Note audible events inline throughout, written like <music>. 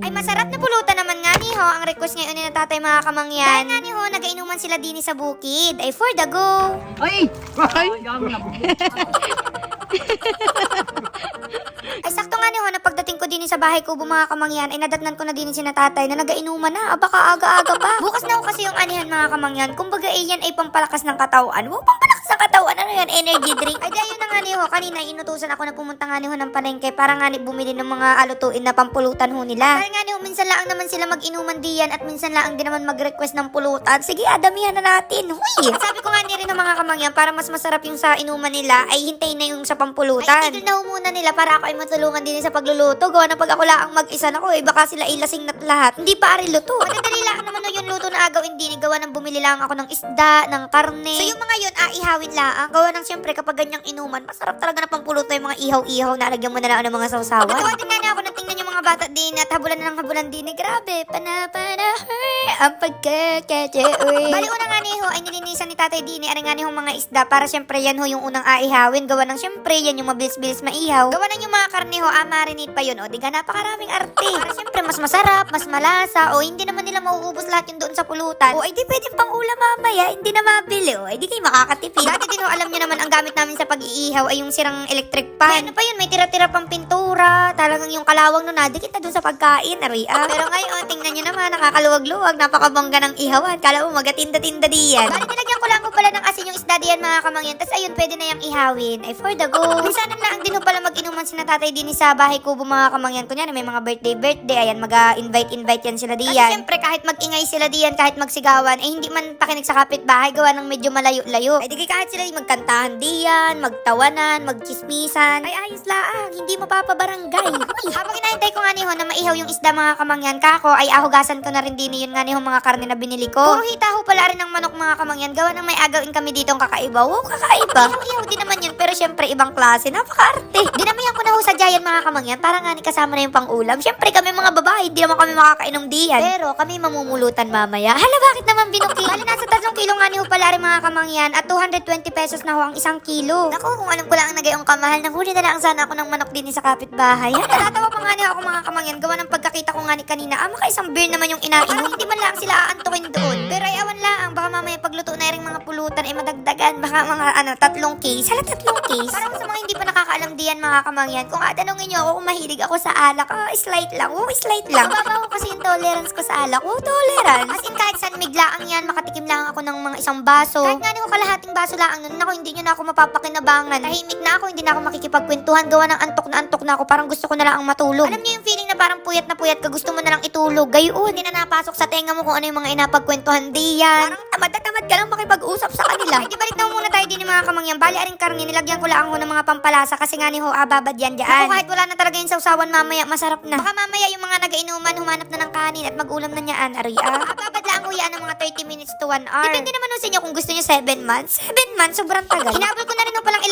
Ay, masarap na pulutan naman nga ni Ho. Ang request ngayon ni na tatay mga kamangyan. Dahil nga ni Ho, nagainuman sila din sa bukid. Ay, for the go. Ay! Ay! <laughs> Ay, sakto nga ni Ho, na pagdating ko din sa bahay ko, mga kamangyan, ay nadatnan ko na din si na tatay na nagainuman na. Aba, aga-aga pa. <laughs> Bukas na ho kasi yung anihan, mga kamangyan. Kumbaga, eh, yan ay pampalakas ng katawan. Wow, pampalakas ng katawan. Ano yan? Energy drink. Ay, dahil yun na nga ni Ho. Kanina, inutusan ako na pumunta nga ni Ho ng palengke para nga ni bumili ng mga alutuin na pampulutan ho nila. Dahil nga ni Ho, minsan lang naman sila mag-inuman diyan at minsan lang din naman mag-request ng pulutan. Sige, adamihan na natin. Huy! Sabi ko nga ni rin ng mga kamangyan, para mas masarap yung sa inuman nila, ay hintayin na yung sa pampulutan. Ay, tigil na muna nila para ako ay matulungan din sa pagluluto. Gawa na pag ako lang mag-isa na ko, eh, baka sila ilasing na lahat. Hindi pa ari luto. Madadali lang naman ho yung luto na agawin din. Gawa ng bumili lang ako ng isda, ng karne. So yung mga yun, aihawin lang. Gawa ng siyempre kapag ganyang inuman, masarap talaga na pampuluto yung mga ihaw-ihaw. Nalagyan mo na lang ng mga sausawan. Natuwa din nga na ako na tingnan yung mga bata din at habulan na ng habulan din. Eh, grabe, pana-pana, ang pagkakadyaoy. Bali una nga ni ho, ay nilinisan ni tatay din. Ari nga ni ho mga isda para siyempre yan ho yung unang aihawin. Gawa ng siyempre yan yung mabilis-bilis maihaw. Gawa ng yung mga karne ho, ah, marinate pa yun. O, di ka napakaraming arte. Para siyempre mas masarap, mas malasa. O, hindi naman nila mauubos lahat yun doon sa pulutan. O, ay di pwedeng pang ulam mamaya. Hindi na mabili. O, ay di kayo makakatipid. Dati din ho, alam nyo naman, ang gamit namin sa pag-iihaw ay yung sirang electric pan. May ano pa yun, may tira-tira pang pintura. Talagang yung kalawang nun, nadikit na doon sa pagkain. Ari, ah. Pero ngayon, tingnan nyo naman, nakakaluwag-luwag. Napakabangga ng ihawan. Kala mo, magatinda-tinda diyan. Bali, nilagyan ko lang ko pala ng asin yung isda diyan, mga kamangyan. Tapos ayun, pwede na yung ihawin. Ay, for the go. Minsan lang din ho pala mag-inuman si tatay din sa bahay kubo, mga kamangyan. Kunyari, may mga birthday-birthday. Ayan, mag-invite-invite yan sila diyan. Kasi syempre, kahit mag-ingay sila diyan, kahit magsigawan, eh hindi man pakinig sa kapitbahay, gawa ng medyo malayo-layo. Ay, di kahit sila yung magkantahan diyan, magtawanan, magchismisan. Ay, ayos laang. Hindi mapapabarangay. Habang ho na maihaw yung isda mga kamangyan kako, ay ahugasan ko na rin din yun nga ni mga karne na binili ko. Puro hita ho pala rin ng manok mga kamangyan. Gawa ng may agawin kami dito ang kakaiba. Wow, kakaiba. Ihaw din naman yun, pero syempre ibang klase. Napaka-arte. Dinamihan ko na ho sa Giant mga kamangyan para nga ni kasama na yung pang-ulam. Syempre kami mga babae, hindi naman kami makakainom diyan. Pero kami mamumulutan mamaya. Hala, bakit naman binuki? Bali, nasa 3 kilo nga ni ho pala rin mga kamangyan at 220 pesos na ho ang isang kilo. Naku, kung alam ko lang ang nagayong kamahal, nahuli na lang sana ako ng manok din sa kapitbahay. Hala, natatawa pa nga ni ako mga kamangyan. Gawa ng pagkakita ko nga ni kanina, ah, makaisang beer naman yung inainom. Hindi man lang sila aantukin doon. Pero ay awan lang, baka mamaya pagluto na yung mga pulutan ay madagdagan. Baka mga ano, tatlong case. Hala, tatlong case. Parang sa mga hindi pa nakakaalam diyan mga kamangyan, kung atanongin niyo ako kung mahilig ako sa alak, ah, slight lang. Oh, slight lang. Mababa ko kasi yung tolerance ko sa alak. Oh, tolerance. As in, kahit saan miglaang yan, makatikim lang ako ng mga isang baso. Kahit nga ko kalahating baso lang nun, ako hindi nyo na ako mapapakinabangan. Tahimik na ako, hindi na ako makikipagkwentuhan. Gawa ng antok na antok na ako, parang gusto ko na lang ang matulog. Alam niyo yung feeling na parang puyat na puyat ka, gusto mo na lang itulog. Gayon, hindi na napasok sa tenga mo kung ano yung mga inapagkwentuhan diyan. Parang tamad na tamad ka lang makipag-usap sa kanila. Ay, di balik na muna tayo din ng mga kamangyan. Bali, aring karne, nilagyan ko lang ho ng mga pampalasa kasi nga ni ho, ababad yan dyan. Ako, kahit wala na talaga yung sausawan mamaya, masarap na. Baka mamaya yung mga nagainuman, humanap na ng kanin at mag-ulam na niyaan, ari. Ah, ababad lang ho yan ng mga 30 minutes to 1 hour. Depende naman ho sa inyo kung gusto niyo 7 months. 7 months, sobrang tagal. Hinabol ko na rin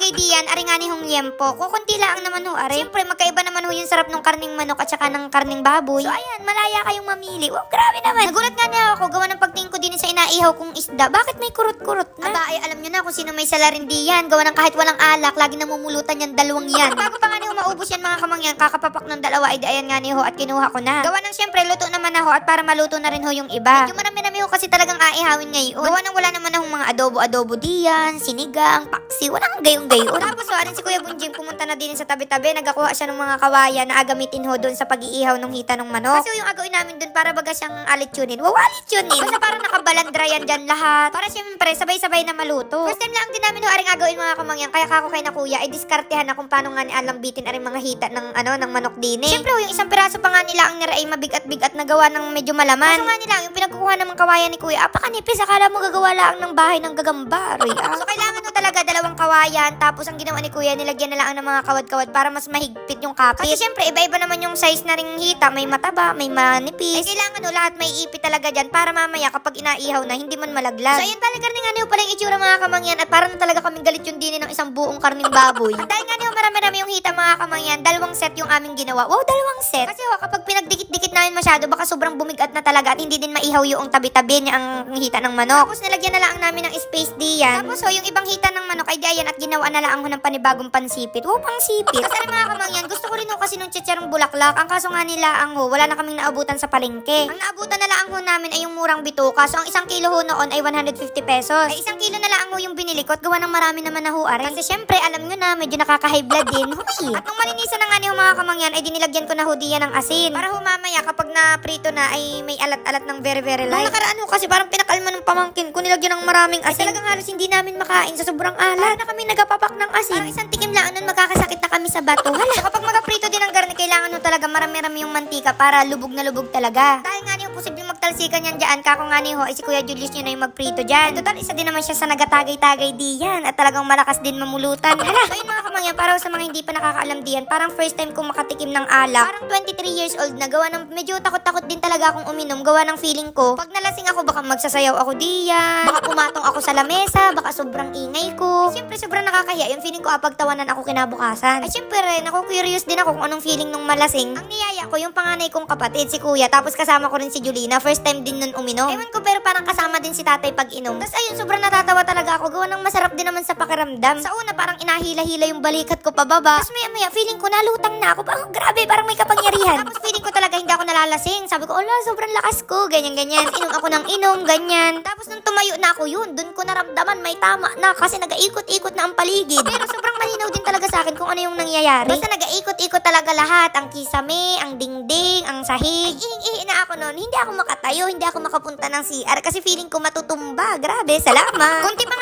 ilagay diyan, ari nga ni hong yempo. Kukunti lang naman ho, ari. Siyempre, magkaiba naman ho yung sarap ng karning manok at saka ng karning baboy. So, ayan, malaya kayong mamili. Wow, grabe naman. Nagulat nga niya ako, gawa ng pagtingin ko din sa inaihaw kong isda. Bakit may kurot-kurot na? Aba, ay alam niyo na kung sino may salarin diyan. Gawa ng kahit walang alak, lagi namumulutan yan dalawang yan. Bago pa nga ni ho maubos yan mga kamangyan, kakapapak ng dalawa, ay ayan nga ni ho at kinuha ko na. Gawa ng syempre, luto naman ako at para maluto na rin ho yung iba. Medyo marami-rami ho kasi talagang aihawin ngayon. Gawa ng wala naman akong mga adobo-adobo diyan, sinigang, paksi, walang gayong-gayon. Tapos ho, arin si Kuya Bunjing pumunta na din sa tabi-tabi, nagakuha siya ng mga kawayan na agamitin ho doon sa pag-iihaw ng hita ng manok. Kasi yung agawin namin doon para baga siyang alitunin. Wow, alitunin! Basta parang nakabalandra yan dyan lahat. Para siyempre, sabay-sabay na maluto. First time lang din namin ho, aring agawin mga kamangyan. Kaya kako kay na kuya, ay diskartehan na kung paano nga ni alambitin aring mga hita ng ano ng manok din eh. Siyempre ho, yung isang piraso pa nga nila ang nira ay mabigat-bigat na gawa ng medyo malaman. Kaso nga nila, yung pinagkukuha ng kawayan ni kuya, apakanipis, akala mo gagawa lang ng bahay ng gagambari. Ah. So kailangan ho talaga dalawang kawayan, tapos ang ginawa ni kuya, nilagyan na lang ng mga kawad-kawad para mas mahigpit yung kapit. Kasi siyempre, iba-iba naman yung size na ring hita. May mataba, may manipis. Eh, kailangan ho, lahat may ipit talaga dyan para mamaya kapag inaihaw na, hindi man malaglag. So, ayun pala karning ano pala yung itsura mga kamangyan at parang talaga kaming galit yung dini ng isang buong karning baboy. <laughs> Dahil nga niyo marami-rami yung hita mga kamangyan, dalawang set yung aming ginawa. Wow, dalawang set. Kasi ho, kapag pinagdikit-dikit namin masyado, baka sobrang bumigat na talaga at hindi din maihaw yung tabi-tabi niya ang hita ng manok. Tapos nilagyan na lang namin ng space diyan. Tapos ho, yung ibang hita ng manok ay di ayan at ginawa na lang ho ng panibagong pansipit. Wow, pangsipit. Kasi mga kamangyan, gusto ko rin ho kasi nung chicharong bulaklak. Ang kaso nga nila ang ho, wala na kaming naabutan sa palengke. Ang naabutan na lang ho namin ay yung murang bituka. So ang isang kilo ho noon ay 150 pesos. Ay isang kilo na lang ho yung binili ko at gawa ng marami naman na ho are. Kasi syempre, alam nyo na, medyo nakaka-high blood din. Huy. At nung malinisan na nga ni ho mga kamangyan, ay dinilagyan ko na ho diyan ng asin. Para ho mamaya kapag na-prito na ay may alat-alat ng very very light. Nung nakaraan ho kasi parang pinakalma ng pamangkin ko, nilagyan ng maraming asin. Ay talagang halos hindi namin makain sa sobrang alat. na kami nagapapak ng asin. Parang isang tikim lang nun magkakasakit na kami sa bato. Hala. So kapag magaprito din ng garni, kailangan ho talaga marami-rami yung mantika para lubog na lubog talaga. Dahil nga niyo, posibleng magtalsikan yan dyan. Kako nga niyo, ay si Kuya Julius niyo na yung magprito dyan. Total, isa din naman siya sa nagatagay-tagay diyan. At talagang malakas din mamulutan. Hala. So yun mga kamangyan, para sa mga hindi pa nakakaalam diyan, parang first time kong makatikim ng alak. Parang 23 years old na gawa ng medyo takot-takot din talaga akong uminom. Gawa ng feeling ko, pag nalasing ako, baka magsasayaw ako diyan. Baka pumatong ako sa lamesa, baka sobrang ingay ko. Siyempre, sobrang nakakahiya. Yung feeling ko, apagtawanan ako kinabukasan. Ay, siyempre rin, curious din ako kung anong feeling nung malasing. Ang niyaya ko, yung panganay kong kapatid, si kuya, tapos kasama ko rin si Julina. First time din nun uminom. Ewan ko, pero parang kasama din si tatay pag inom. Tapos ayun, sobrang natatawa talaga ako. Gawa ng masarap din naman sa pakiramdam. Sa una, parang inahila-hila yung balikat ko pababa. Tapos maya maya, feeling ko nalutang na ako. Parang grabe, parang may kapangyarihan. <laughs> Tapos feeling ko talaga hindi ako nalalasing. Sabi ko, ala, sobrang lakas ko. Ganyan, ganyan. Inom ako ng inom, ganyan. Tapos nung tumayo na ako yun, dun ko naramdaman may tama na kasi nagaikot-ikot na ang paligid. Pero sobrang malinaw din talaga sa akin kung ano yung nangyayari. Basta nagaikot-ikot talaga lahat. Ang kisame, ang dingding, ang sahig. Ay, ihing-ihi na ako noon. Hindi ako makatayo, hindi ako makapunta ng CR kasi feeling ko matutumba. Grabe, salamat. Kunti pa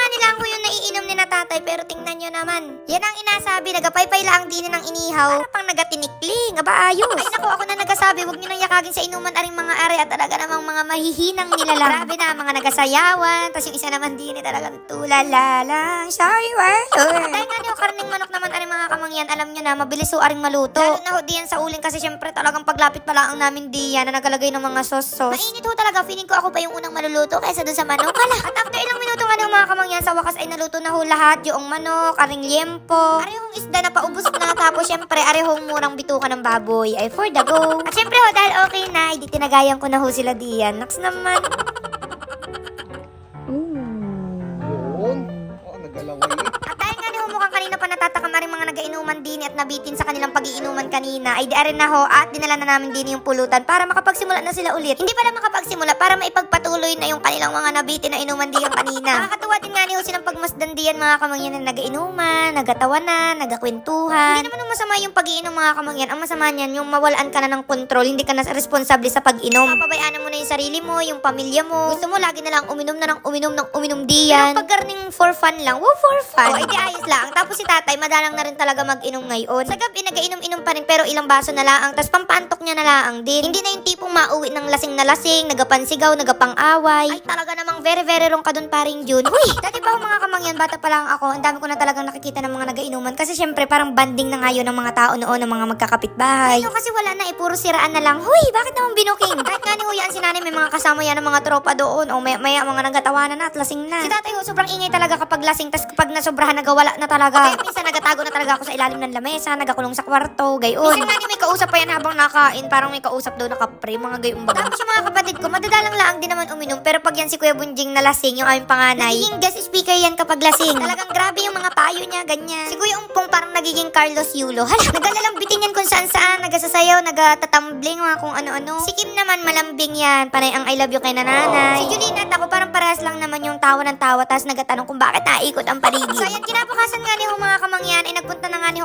tatay pero tingnan nyo naman. Yan ang inasabi, nagapaypay lang din ng inihaw. Para pang nagatinikling. Aba, ayos. Ay naku, ako na nagsasabi, huwag nyo nang yakagin sa inuman aring mga are at talaga namang mga mahihinang nilalang. <laughs> Grabe na, mga nagasayawan. Tapos yung isa naman din, eh, talagang tulala lang. Sorry, word. Dahil nga niyo, karning manok naman mga kamangyan, alam nyo na, mabilis ho aring maluto. Lalo na ho diyan sa uling kasi syempre talagang paglapit pa lang ang namin diyan na nagalagay ng mga sauce-sauce. Mainit ho talaga, feeling ko ako pa yung unang maluluto kaysa dun sa manok. Hala, at after ilang minuto nga ng mga kamangyan, sa wakas ay naluto na ho lahat. Yung manok, aring liempo, arehong isda na paubos na. Tapos syempre, arehong murang bituka ng baboy ay for the go. At syempre ho, dahil okay na, hindi tinagayan ko na ho sila diyan. Naks naman. Nagainuman din at nabitin sa kanilang pagiinuman kanina, ay di rin na ho at dinala na namin din yung pulutan para makapagsimula na sila ulit. Hindi pala makapagsimula para maipagpatuloy na yung kanilang mga nabitin na inuman diyan kanina. <laughs> Nakakatuwa din nga ni ho silang pagmasdan diyan mga kamangyan na nagainuman, nagatawanan, nagakwentuhan. Hindi naman yung masama yung pagiinom mga kamangyan. Ang masama niyan yung mawalaan ka na ng kontrol, hindi ka na responsable sa pag-inom. Papabayaan mo na yung sarili mo, yung pamilya mo. Gusto mo lagi na lang uminom na lang uminom ng uminom diyan. Pero pag for fun lang, wow, for fun. Oh, edi ayos lang. Tapos si tatay, madalang na rin talaga mag-inom ngayon. Sa gabi, nagainom-inom pa rin pero ilang baso na lang. Tapos pampaantok niya na lang din. Hindi na yung tipong mauwi ng lasing na lasing, nagapansigaw, nagapang-away. Ay, talaga namang very, very wrong ka dun paring Jun. Huy, dati pa ako mga kamangyan, bata pa lang ako, ang dami ko na talagang nakikita ng mga nagainuman. Kasi syempre, parang banding na nga yun ng mga tao noon, ng mga magkakapitbahay. Ngayon kasi wala na eh, puro siraan na lang. Huy, bakit naman binuking? Kahit nga ni Huya, si nanay, may mga kasama yan ng mga tropa doon. O may, may mga nagatawanan na at lasing na. Si tatay, ho, sobrang ingay talaga kapag lasing. Tapos kapag nasobrahan, nagawala na talaga. Kaya minsan nagatago na talaga ako sa ilalim ng lamesa, nagakulong sa kwarto, gayon. Minsan nga may kausap pa yan habang nakain. Parang may kausap daw nakapre, mga gayon baga. Tapos yung mga kapatid ko, madadalang lang din naman uminom. Pero pag yan si Kuya Bunjing na lasing, yung aming panganay, nagiging guest speaker yan kapag lasing. Talagang grabe yung mga payo niya, ganyan. Si Kuya Umpong parang nagiging Carlos Yulo. Hala, nagalalambitin yan kung saan saan, nagasasayaw, nagatatambling, mga kung ano-ano. Si Kim naman malambing yan, panay ang I love you kay nanay. Si Julina at ako parang parehas lang naman yung tawa ng tawa, tapos nagatanong kung bakit naikot ang paligid. So yan, kinabukasan nga ni ay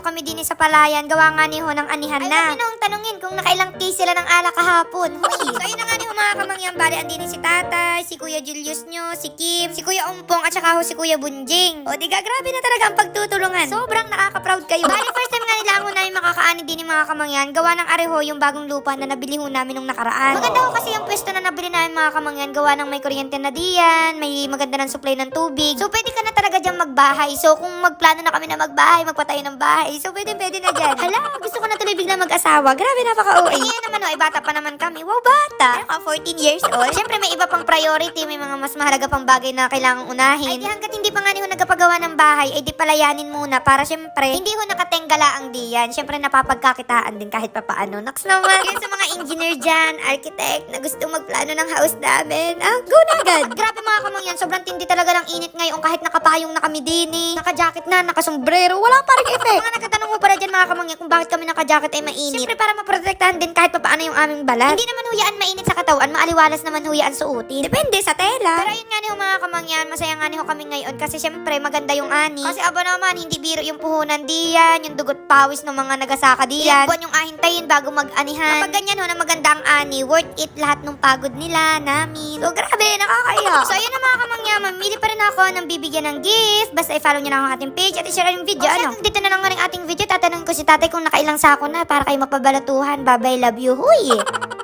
ni ho kami din sa palayan, gawa nga ni ho ng anihan na. Ay, wag tanungin kung nakailang case sila ng ala kahapon. Huy. So yun na nga ni ho mga kamangyan, bali andin si tatay, si Kuya Julius nyo, si Kim, si Kuya Umpong, at saka ho si Kuya Bunjing. O diga, grabe na talaga ang pagtutulungan. Sobrang nakaka-proud kayo. Bali, first time nga nila ako na yung makakaani din ng mga kamangyan, gawa ng areho yung bagong lupa na nabili ho namin nung nakaraan. Maganda ho kasi yung pwesto na nabili namin mga kamangyan, gawa ng may kuryente na diyan, may maganda ng supply ng tubig. So pwede ka na talaga dyan magbahay. So kung magplano na kami na magbahay, magpatayo ng bahay, bahay. So, pwede, pwede na dyan. Hala, gusto ko na tuloy bigla mag-asawa. Grabe, napaka-OA. Eh, ngayon naman, oh, ay bata pa naman kami. Wow, bata. Ano ka, 14 years old? Siyempre, may iba pang priority. May mga mas mahalaga pang bagay na kailangang unahin. Ay, di hanggat hindi pa nga ni ho nagpagawa ng bahay, ay di palayanin muna para siyempre, hindi ho nakatenggala ang diyan. Siyempre, napapagkakitaan din kahit papaano. Naks naman. Yan sa mga engineer dyan, architect, na gusto magplano ng house namin. Ah, go na agad. <laughs> Grabe mga kamangyan, sobrang tindi talaga ng init ngayon kahit nakapayong na kami din eh. Naka-jacket na, nakasombrero, wala pa rin effect. Mga nagtatanong mo pala dyan mga kamangyan kung bakit kami naka-jacket ay mainit. Siyempre para maprotektahan din kahit papaano yung aming balat. Hindi naman huyaan mainit sa katawan, maaliwalas naman huyaan suotin. Depende sa tela. Pero yun nga ni ho mga kamangyan, masaya nga ni ho kami ngayon kasi siyempre maganda yung ani. Kasi aba naman, hindi biro yung puhunan diyan, yung dugot pawis ng mga nagasaka diyan. Buwan yung ahintayin bago mag-anihan. Kapag ganyan ho na maganda ang ani, worth it lahat ng pagod nila, namin. So grabe, nakakaya. so ayun na mga kamangyan, mamili pa rin ako ng bibigyan ng gift. Basta i-follow nyo na ang ating page at i-share yung video. ano? Dito na lang nga rin ating video. Tatanungin ko si tatay kung nakailang sako na para kayo magpabalatuhan. Babay, love you. Huy! <laughs>